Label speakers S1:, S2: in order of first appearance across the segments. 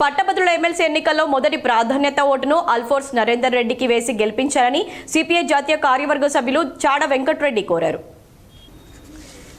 S1: పట్టభద్రుల ఎమ్మెల్సీ ఎన్నికల్లో మొదటి ప్రాధాన్యత ఓటును అల్ఫోర్స్ నరేందర్ రెడ్డికి వేసి గెలిపించారని సిపిఐ జాతీయ కార్యవర్గ సభ్యులు చాడ వెంకట్రెడ్డి కోరారు.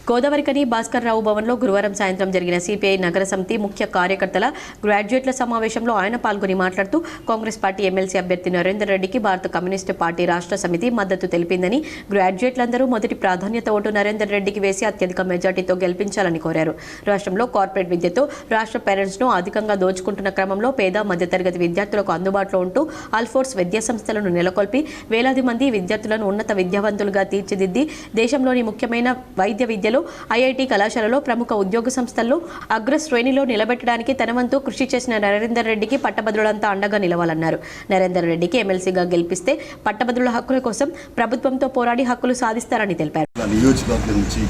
S1: గోదావరికని భాస్కర్ రావు భవన్లో గురువారం సాయంత్రం జరిగిన సిపిఐ నగర సమితి ముఖ్య కార్యకర్తల గ్రాడ్యుయేట్ల సమావేశంలో ఆయన పాల్గొని మాట్లాడుతూ కాంగ్రెస్ పార్టీ ఎమ్మెల్సీ అభ్యర్థి నరేందర్ రెడ్డికి భారత కమ్యూనిస్టు పార్టీ రాష్ట్ర సమితి మద్దతు తెలిపిందని గ్రాడ్యుయేట్లందరూ మొదటి ప్రాధాన్యత ఓటు నరేందర్ రెడ్డికి వేసి అత్యధిక మెజార్టీతో గెలిపించాలని కోరారు. రాష్ట్రంలో కార్పొరేట్ విద్యతో రాష్ట్ర పేరెంట్స్ను అధికంగా దోచుకుంటున్న క్రమంలో పేద మధ్యతరగతి విద్యార్థులకు అందుబాటులో ఉంటూ అల్ఫోర్స్ విద్యా సంస్థలను నెలకొల్పి వేలాది మంది విద్యార్థులను ఉన్నత విద్యావంతులుగా తీర్చిదిద్ది దేశంలోని ముఖ్యమైన వైద్య విద్యలో విద్యార్థులు ఐఐటి కళాశాలలో ప్రముఖ ఉద్యోగ సంస్థల్లో అగ్రశ్రేణిలో నిలబెట్టడానికి తనవంతు కృషి చేసిన నరేందర్ రెడ్డికి పట్టభద్రులంతా అండగా నిలవాలన్నారు. నరేందర్ రెడ్డికి ఎమ్మెల్సీగా గెలిపిస్తే పట్టభద్రుల హక్కుల కోసం ప్రభుత్వంతో పోరాడి హక్కులు సాధిస్తారని తెలిపారు.
S2: నియోజకవర్గం నుంచి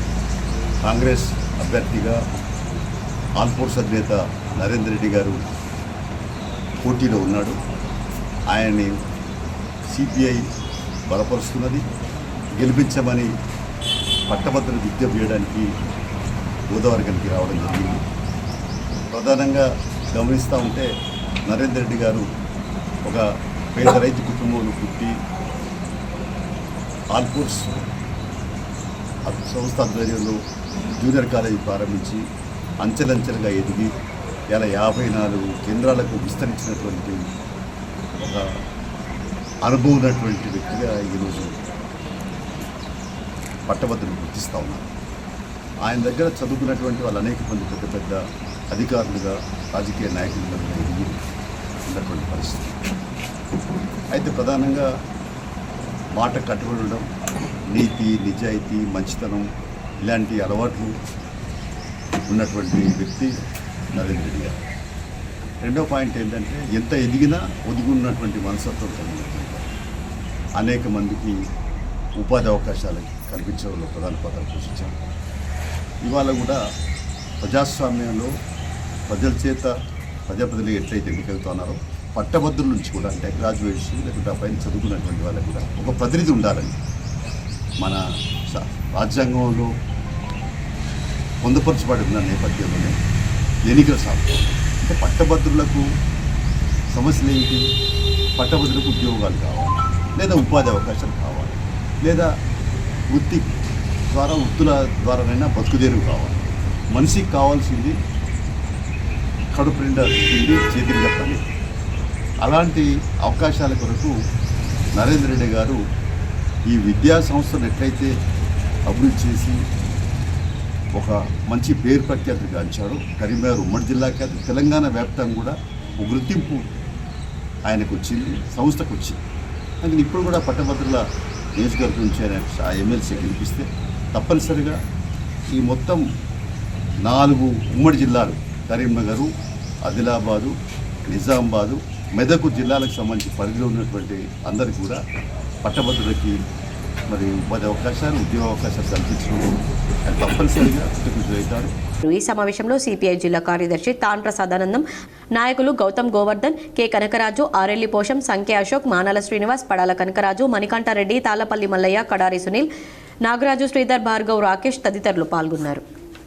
S2: కాంగ్రెస్ అభ్యర్థిగా ఆల్ఫోర్స్ అధినేత నరేందర్ రెడ్డి గారు పోటీలో ఉన్నాడు. ఆయన్ని సిపిఐ బలపరుస్తున్నది. గెలిపించమని పట్టభద్ర విద్య చేయడానికి గోదావరికనికి రావడం జరిగింది. ప్రధానంగా గమనిస్తూ ఉంటే నరేందర్ రెడ్డి గారు ఒక పేద రైతు కుటుంబంలో పుట్టి ఆల్ఫోర్స్ సంస్థ ఆధ్వర్యంలో జూనియర్ కాలేజీ ప్రారంభించి అంచెలంచెలుగా ఎదిగి ఇలా యాభై నాలుగు కేంద్రాలకు విస్తరించినటువంటి ఒక అనుభవం ఉన్నటువంటి వ్యక్తిగా ఈరోజు పట్టభద్రులు గుర్తిస్తూ ఉన్నారు. ఆయన దగ్గర చదువుకున్నటువంటి వాళ్ళు అనేక మంది పెద్ద పెద్ద అధికారులుగా రాజకీయ నాయకులుగా ఎదిగి ఉన్నటువంటి పరిస్థితి. అయితే ప్రధానంగా మాట కట్టుబడి ఉండడం నీతి నిజాయితీ మంచితనం ఇలాంటి అలవాట్లు ఉన్నటువంటి వ్యక్తి నరేంద్ర రెడ్డి గారు. రెండో పాయింట్ ఏంటంటే ఎంత ఎదిగినా ఒదుగున్నటువంటి మనసత్వం కలిగినటువంటి అనేక మందికి ఉపాధి అవకాశాలు కల్పించడంలో ప్రధాన పాత్ర పోషించారు. ఇవాళ కూడా ప్రజాస్వామ్యంలో ప్రజల చేత ప్రజాప్రతినిధులు ఎట్లయితే ఎన్నికవుతున్నారో పట్టభద్రుల నుంచి కూడా అంటే గ్రాడ్యుయేట్స్ లేకుంటే ఆ పైన చదువుకున్నటువంటి వాళ్ళకి కూడా ఒక ప్రతినిధి ఉండాలని మన రాజ్యాంగంలో పొందుపరచబడి ఉన్న నేపథ్యంలోనే ఎన్నికలు సాగుతాయి అంటే పట్టభద్రులకు సమస్యలు ఏంటి పట్టభద్రులకు ఉద్యోగాలు కావాలి లేదా ఉపాధి అవకాశాలు కావాలి లేదా వృత్తి ద్వారా వృత్తుల ద్వారానైనా బతుకుదేరు కావాలి. మనిషికి కావాల్సింది కడుపు నిండా తిండి చేతిగా పని. అలాంటి అవకాశాల కొరకు నరేంద్ర రెడ్డి గారు ఈ విద్యా సంస్థను ఎట్లయితే అభివృద్ధి చేసి ఒక మంచి పేరు ప్రఖ్యాతి గాంచాడు కరీంనగర్ ఉమ్మడి జిల్లాకి అది తెలంగాణ వ్యాప్తంగా కూడా ఒక గుర్తింపు ఆయనకు వచ్చింది సంస్థకు వచ్చింది. అందుకని ఇప్పుడు కూడా పట్టభద్రుల నియోజకవర్గం నుంచి ఆ ఎమ్మెల్సీ గెలిపిస్తే తప్పనిసరిగా ఈ మొత్తం నాలుగు ఉమ్మడి జిల్లాలు కరీంనగరు ఆదిలాబాదు నిజామాబాదు మెదకు జిల్లాలకు సంబంధించి పరిధిలో ఉన్నటువంటి అందరు కూడా పట్టభద్రులకి మరి ఉపాధి అవకాశాలు ఉద్యోగ అవకాశాలు కల్పించడం. తప్పనిసరిగా కృతజ్ఞతలు అవుతారు
S1: ఈ సమావేశంలో సిపిఐ జిల్లా కార్యదర్శి తాండ్ర సదానందం నాయకులు గౌతమ్ గోవర్ధన్ కె కనకరాజు ఆరెల్లి పోషం సంఖ్య అశోక్ మానాల శ్రీనివాస్ పడాల కనకరాజు మణికంఠారెడ్డి తాళ్ళపల్లి మల్లయ్య కడారి సునీల్ నాగరాజు శ్రీధర్ భార్గవ్ రాకేష్ తదితరులు పాల్గొన్నారు.